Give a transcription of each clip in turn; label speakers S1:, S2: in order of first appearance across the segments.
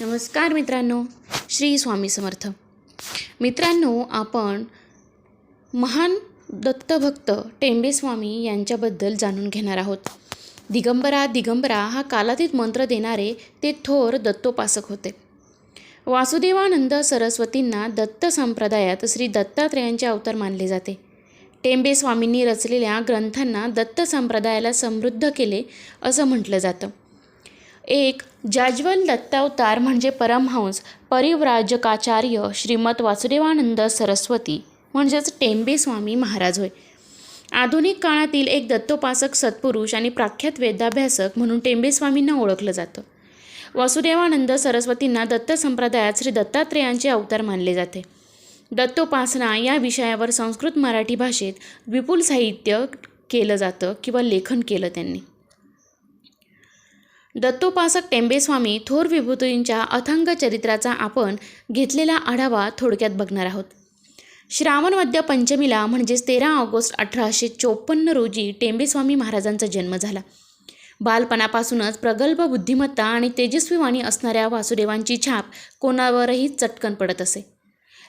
S1: नमस्कार मित्रांनो श्री स्वामी समर्थ. मित्रांनो आपण महान दत्तभक्त टेंबेस्वामी यांच्याबद्दल जाणून घेणार आहोत. दिगंबरा दिगंबरा हा कालातीत मंत्र देणारे ते थोर दत्तोपासक होते. वासुदेवानंद सरस्वतींना दत्त संप्रदायात श्री दत्तात्रेयांचे अवतार मानले जाते. टेंबे स्वामींनी रचलेल्या ग्रंथांना दत्त संप्रदायाला समृद्ध केले असं म्हटलं जातं. एक जाज्वल दत्तावतार म्हणजे परमहंस परिव्राजकाचार्य श्रीमत वासुदेवानंद सरस्वती म्हणजेच टेंबे स्वामी महाराज होय. आधुनिक काळातील एक दत्तोपासक सत्पुरुष आणि प्रख्यात वेदाभ्यासक म्हणून टेंबे स्वामींना ओळखलं जातं. वासुदेवानंद सरस्वतींना दत्त संप्रदायात श्री दत्तात्रेयांचे अवतार मानले जाते. दत्तोपासना या विषयावर संस्कृत मराठी भाषेत विपुल साहित्य केलं जातं किंवा लेखन केलं त्यांनी. दत्तोपासक टेंबेस्वामी थोर विभूतींच्या अथंग चरित्राचा आपण घेतलेला आढावा थोडक्यात बघणार आहोत. श्रावणमध्य पंचमीला म्हणजेच तेरा ऑगस्ट अठराशे चोपन्न रोजी टेंबेस्वामी महाराजांचा जन्म झाला. बालपणापासूनच प्रगल्भ बुद्धिमत्ता आणि तेजस्वी वाणी असणाऱ्या वासुदेवांची छाप कोणावरही चटकन पडत असे.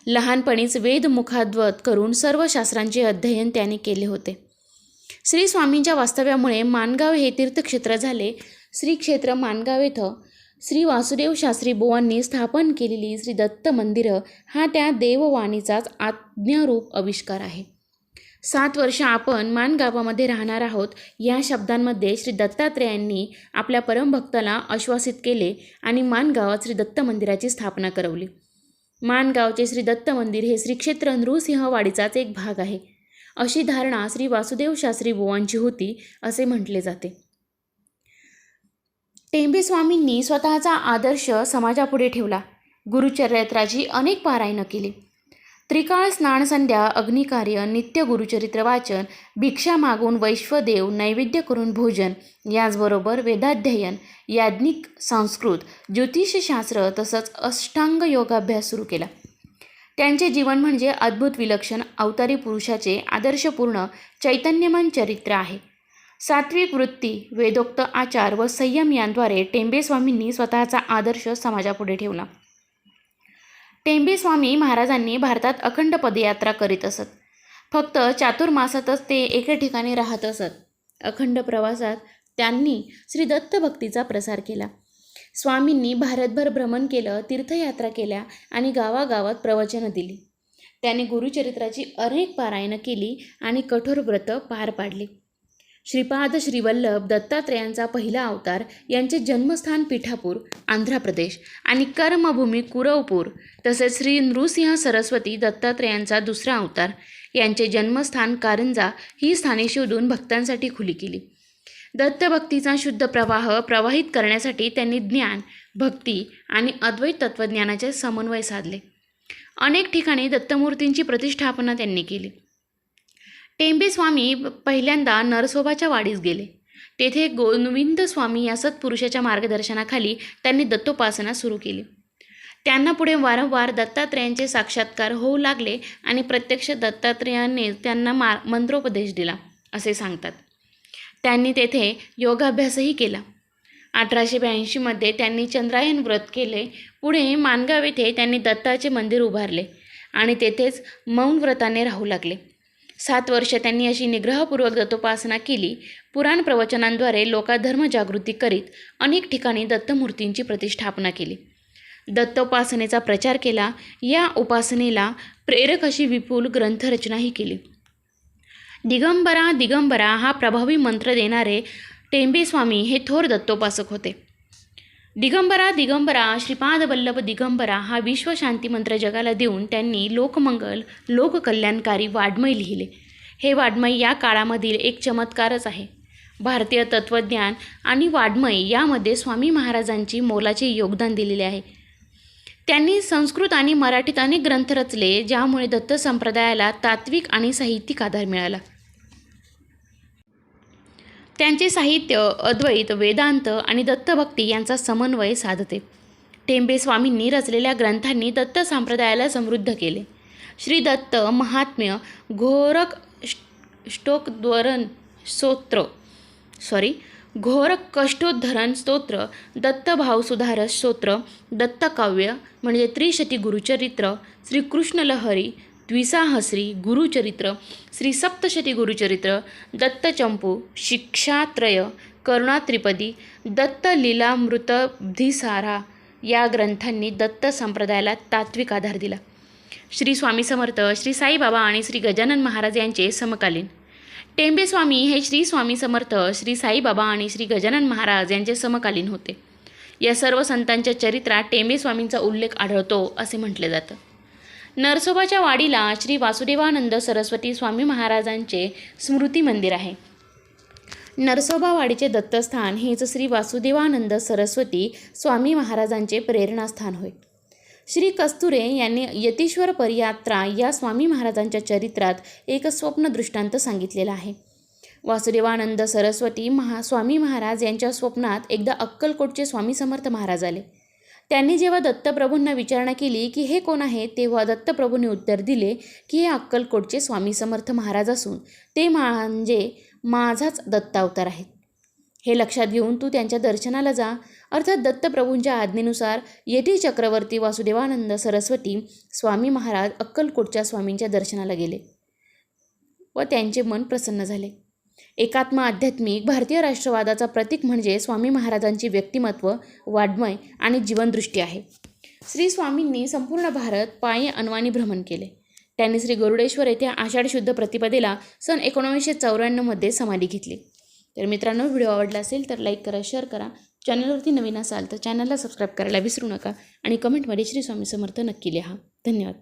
S1: लहानपणीच वेदमुखाद्वत करून सर्व शास्त्रांचे अध्ययन त्याने केले होते. श्री स्वामींच्या वास्तव्यामुळे माणगाव हे तीर्थक्षेत्र झाले श्री क्षेत्र माणगाव येथं श्री वासुदेव शास्त्री बुवांनी स्थापन केलेली श्री दत्त मंदिरं हा त्या देववाणीचाच आज्ञारूप आविष्कार आहे. सात वर्ष आपण मानगावामध्ये राहणार आहोत या शब्दांमध्ये श्री दत्तात्रेयांनी आपल्या परमभक्ताला आश्वासित केले आणि मानगावात श्री दत्त मंदिराची स्थापना करवली. मानगावचे श्री दत्त मंदिर हे श्रीक्षेत्र नृसिंहवाडीचाच एक भाग आहे. अशी धारणा श्री वासुदेव शास्त्री बुवांची होती असे म्हटले जाते. टेंबे स्वामींनी स्वतःचा आदर्श समाजापुढे ठेवला. गुरुचरित्राची अनेक पारायणं केली. त्रिकाळ स्नानसंध्या अग्निकार्य नित्य गुरुचरित्र वाचन भिक्षा मागून वैश्वदेव नैवेद्य करून भोजन याचबरोबर वेदाध्ययन याज्ञिक संस्कृत ज्योतिषशास्त्र तसंच अष्टांग योगाभ्यास सुरू केला. त्यांचे जीवन म्हणजे अद्भुत विलक्षण अवतारी पुरुषाचे आदर्शपूर्ण चैतन्यमान चरित्र आहे. सात्विक वृत्ती वेदोक्त आचार व संयम यांद्वारे टेंबेस्वामींनी स्वतःचा आदर्श समाजापुढे ठेवला. टेंबेस्वामी महाराजांनी भारतात अखंड पदयात्रा करीत असत. फक्त चातुर्मासातच ते एके ठिकाणी राहत असत. अखंड प्रवासात त्यांनी श्री दत्त भक्तीचा प्रसार केला. स्वामींनी भारतभर भ्रमण केलं तीर्थयात्रा केल्या आणि गावागावात प्रवचनं दिली. त्यांनी गुरुचरित्राची अनेक पारायणं केली आणि कठोर व्रत पार पाडली. श्रीपाद श्रीवल्लभ दत्तात्रेयांचा पहिला अवतार यांचे जन्मस्थान पिठापूर आंध्र प्रदेश आणि कर्मभूमी कुरवपूर तसेच श्री नृसिंह सरस्वती दत्तात्रेयांचा दुसरा अवतार. यांचे जन्मस्थान कारंजा ही स्थाने शोधून भक्तांसाठी खुली केली. दत्तभक्तीचा शुद्ध प्रवाह प्रवाहित करण्यासाठी त्यांनी ज्ञान भक्ती आणि अद्वैत तत्त्वज्ञानाचे समन्वय साधले. अनेक ठिकाणी दत्तमूर्तींची प्रतिष्ठापना त्यांनी केली. टेंबे स्वामी पहिल्यांदा नरसोबाच्या वाडीस गेले. तेथे गोविंद स्वामी या सत्पुरुषाच्या मार्गदर्शनाखाली त्यांनी दत्तोपासना सुरू केली. त्यांना पुढे वारंवार दत्तात्रेयांचे साक्षात्कार होऊ लागले आणि प्रत्यक्ष दत्तात्रेयांनी त्यांना मा मंत्रोपदेश दिला असे सांगतात. त्यांनी तेथे योगाभ्यासही केला. अठराशे ब्याऐंशीमध्ये त्यांनी चंद्रायन व्रत केले. पुढे मानगाव येथे त्यांनी दत्ताचे मंदिर उभारले आणि तेथेच मौन व्रताने राहू लागले. सात वर्ष त्यांनी अशी निग्रहपूर्वक दत्तोपासना केली. पुराण प्रवचनांद्वारे लोकाधर्म धर्मजागृती करीत अनेक ठिकाणी दत्तमूर्तींची प्रतिष्ठापना केली. दत्तोपासनेचा प्रचार केला. या उपासनेला प्रेरक अशी विपुल ग्रंथरचनाही केली. दिगंबरा दिगंबरा हा प्रभावी मंत्र देणारे टेंबेस्वामी हे थोर दत्तोपासक होते. दिगंबरा दिगंबरा श्रीपाद वल्लभ दिगंबरा हा विश्वशांती मंत्र जगाला देऊन त्यांनी लोकमंगल लोककल्याणकारी वाड्मय लिहिले. हे वाड्मय या काळामधील एक चमत्कारच आहे. भारतीय तत्त्वज्ञान आणि वाड्मय यामध्ये स्वामी महाराजांची मोलाचे योगदान दिलेले आहे. त्यांनी संस्कृत आणि मराठीत अनेक ग्रंथ रचले ज्यामुळे दत्त संप्रदायाला तात्विक आणि साहित्यिक आधार मिळाला. त्यांचे साहित्य अद्वैत वेदांत आणि दत्तभक्ती यांचा समन्वय साधते. टेंबे स्वामींनी रचलेल्या ग्रंथांनी दत्त संप्रदायाला समृद्ध केले. श्री दत्त महात्म्य घोरक ष्टोकद्वरन स्तोत्र सॉरी घोरक कष्टोद्धरण स्तोत्र दत्तभावसुधार स्तोत्र दत्तकाव्य म्हणजे त्रिशती गुरुचरित्र श्रीकृष्ण लहरी द्विसाहस्री गुरुचरित्र श्री सप्तशती गुरुचरित्र दत्तचंपू शिक्षात्रय करुणात्रिपदी दत्तलीलामृतब्धिसारा या ग्रंथांनी दत्त संप्रदायाला तात्विक आधार दिला. श्री स्वामी समर्थ श्री साईबाबा आणि श्री गजानन महाराज यांचे समकालीन. टेंबे स्वामी हे श्री स्वामी समर्थ श्री साईबाबा आणि श्री गजानन महाराज यांचे समकालीन होते. या सर्व संतांच्या चरित्रात टेंबे स्वामींचा उल्लेख आढळतो असे म्हटले जातं. नरसोबाच्या वाडीला श्री वासुदेवानंद सरस्वती स्वामी महाराजांचे स्मृती मंदिर आहे. नरसोबावाडीचे दत्तस्थान हेच श्री वासुदेवानंद सरस्वती स्वामी महाराजांचे प्रेरणास्थान होय. श्री कस्तुरे यांनी यतीश्वर परियात्रा या स्वामी महाराजांच्या चरित्रात एक स्वप्न दृष्टांत सांगितलेला आहे. वासुदेवानंद सरस्वती महा स्वामी महाराज यांच्या स्वप्नात एकदा अक्कलकोटचे स्वामी समर्थ महाराज आले. त्यांनी जेव्हा दत्तप्रभूंना विचारणा केली की हे कोण आहे तेव्हा दत्तप्रभूंनी उत्तर दिले की हे अक्कलकोटचे स्वामी समर्थ महाराज असून ते म्हणजे माझाच दत्तावतार आहेत. हे लक्षात घेऊन तू त्यांच्या दर्शनाला जा. अर्थात दत्तप्रभूंच्या आज्ञेनुसार येथील चक्रवर्ती वासुदेवानंद सरस्वती स्वामी महाराज अक्कलकोटच्या स्वामींच्या दर्शनाला गेले व त्यांचे मन प्रसन्न झाले. एकात्म आध्यात्मिक भारतीय राष्ट्रवादाचा प्रतीक म्हणजे स्वामी महाराजांची व्यक्तिमत्व वाड्मय आणि जीवनदृष्टी आहे. श्री स्वामींनी संपूर्ण भारत पायी अनवाणी भ्रमण केले. त्यांनी श्री गरुडेश्वर येथे आषाढ शुद्ध प्रतिपदेला सन एकोणीसशे चौऱ्याण्णवमध्ये समाधी घेतली. तर मित्रांनो व्हिडिओ आवडला असेल तर लाईक करा शेअर करा. चॅनलवरती नवीन असाल तर चॅनलला सबस्क्राईब करायला विसरू नका आणि कमेंटमध्ये श्री स्वामी समर्थ नक्की लिहा. धन्यवाद.